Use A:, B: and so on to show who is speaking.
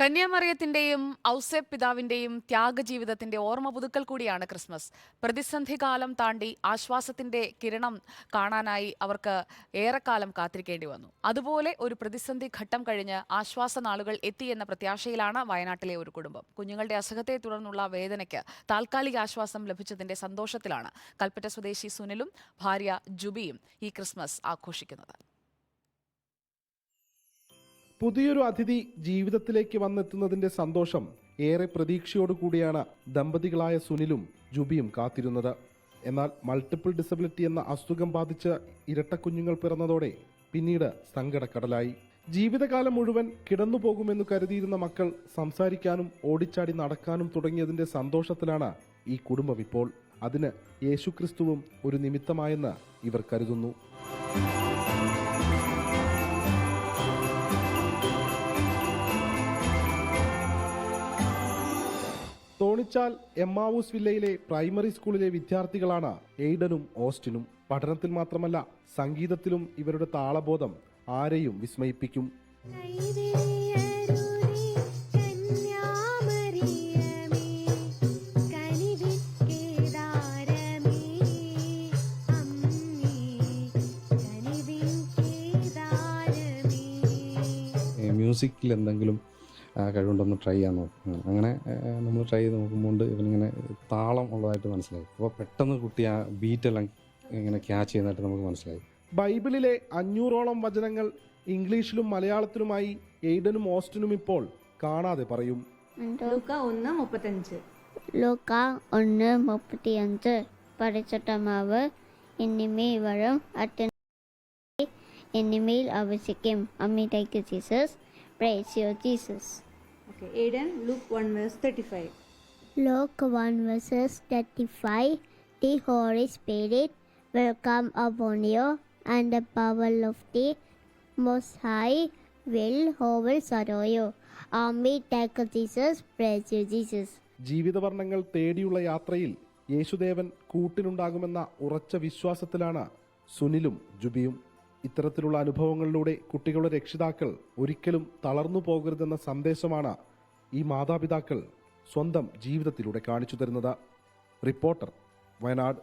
A: കന്യാമറിയത്തിന്റെയും ഔസേപ്പ് പിതാവിന്റെയും ത്യാഗജീവിതത്തിന്റെ ഓർമ്മ പുതുക്കൽ കൂടിയാണ് ക്രിസ്മസ്. പ്രതിസന്ധി കാലം താണ്ടി ആശ്വാസത്തിന്റെ കിരണം കാണാനായി അവർക്ക് ഏറെക്കാലം കാത്തിരിക്കേണ്ടി വന്നു. അതുപോലെ ഒരു പ്രതിസന്ധി ഘട്ടം കഴിഞ്ഞ് ആശ്വാസ നാളുകൾ എത്തി എന്ന പ്രത്യാശയിലാണ് വയനാട്ടിലെ ഒരു കുടുംബം. കുഞ്ഞുങ്ങളുടെ അസുഖത്തെ തുടർന്നുള്ള വേദനയ്ക്ക് താൽക്കാലിക ആശ്വാസം ലഭിച്ചതിന്റെ സന്തോഷത്തിലാണ് കൽപ്പറ്റ സ്വദേശി സുനിലും ഭാര്യ ജുബിയും ഈ ക്രിസ്മസ് ആഘോഷിക്കുന്നത്.
B: പുതിയൊരു അതിഥി ജീവിതത്തിലേക്ക് വന്നെത്തുന്നതിന്റെ സന്തോഷം ഏറെ പ്രതീക്ഷയോടുകൂടിയാണ് ദമ്പതികളായ സുനിലും ജുബിയും കാത്തിരുന്നത്. എന്നാൽ മൾട്ടിപ്പിൾ ഡിസബിലിറ്റി എന്ന അസുഖം ബാധിച്ച് ഇരട്ട കുഞ്ഞുങ്ങൾ പിറന്നതോടെ പിന്നീട് സങ്കടക്കടലായി. ജീവിതകാലം മുഴുവൻ കിടന്നുപോകുമെന്ന് കരുതിയിരുന്ന മക്കൾ സംസാരിക്കാനും ഓടിച്ചാടി നടക്കാനും തുടങ്ങിയതിന്റെ സന്തോഷത്തിലാണ് ഈ കുടുംബം ഇപ്പോൾ. അതിന് യേശുക്രിസ്തുവും ഒരു നിമിത്തമായെന്ന് ഇവർ കരുതുന്നു. തോണിച്ചാൽ എമ്മാവൂസ് വില്ലയിലെ പ്രൈമറി സ്കൂളിലെ വിദ്യാർത്ഥികളാണ് എയ്ഡനും ഓസ്റ്റിനും. പഠനത്തിൽ മാത്രമല്ല സംഗീതത്തിലും ഇവരുടെ താളബോധം ആരെയും വിസ്മയിപ്പിക്കും.
C: മ്യൂസിക്കിൽ എന്തെങ്കിലും കഴിവുണ്ടോന്ന് ട്രൈ ചെയ്യാൻ നോക്കും. അങ്ങനെ നമ്മൾ ട്രൈ ചെയ്ത് നോക്കുമ്പോൾ ഇവനിങ്ങനെ താളം ഉള്ളതായിട്ട് മനസ്സിലായി. അപ്പോൾ പെട്ടെന്ന് കുട്ടി ആ ബീറ്റെല്ലാം ഇങ്ങനെ ക്യാച്ച് ചെയ്യുന്നതായിട്ട് നമുക്ക് മനസ്സിലായി.
B: ബൈബിളിലെ അഞ്ഞൂറോളം വചനങ്ങൾ ഇംഗ്ലീഷിലും മലയാളത്തിലുമായി എയ്ഡനും ഓസ്റ്റിനും ഇപ്പോൾ കാണാതെ പറയും.
D: ലൂക്ക ഒന്ന് മുപ്പത്തഞ്ച്.
E: ലൂക്ക ഒന്ന് മുപ്പത്തിയഞ്ച്. പരിചട്ടമാവ് എന്നിമയിൽ വരും. അറ്റ എന്നിമയിൽ ആവശ്യിക്കും. Jesus your Jesus
D: okay Aiden Luke one verse thirty five
E: Luke 1 verses 35 The Holy Spirit will come upon you, and the power of the Most High will overshadow you. Amen. Thank you, Jesus. Praise you, Jesus.
B: ജീവിതവർണങ്ങൾ തേടിയുള്ള യാത്രയിൽ യേശുദേവൻ കൂട്ടിനുണ്ടാകുമെന്ന ഉറച്ച വിശ്വാസത്തിലാണ് സുനിലും ജുബിയും ഇത്തരത്തിലുള്ള അനുഭവങ്ങളിലൂടെ കുട്ടികളുടെ രക്ഷിതാക്കൾ ഒരിക്കലും തളർന്നു പോകരുതെന്ന സന്ദേശമാണ് ഈ മാതാപിതാക്കൾ സ്വന്തം ജീവിതത്തിലൂടെ കാണിച്ചു തരുന്നത്. റിപ്പോർട്ടർ വയനാട്.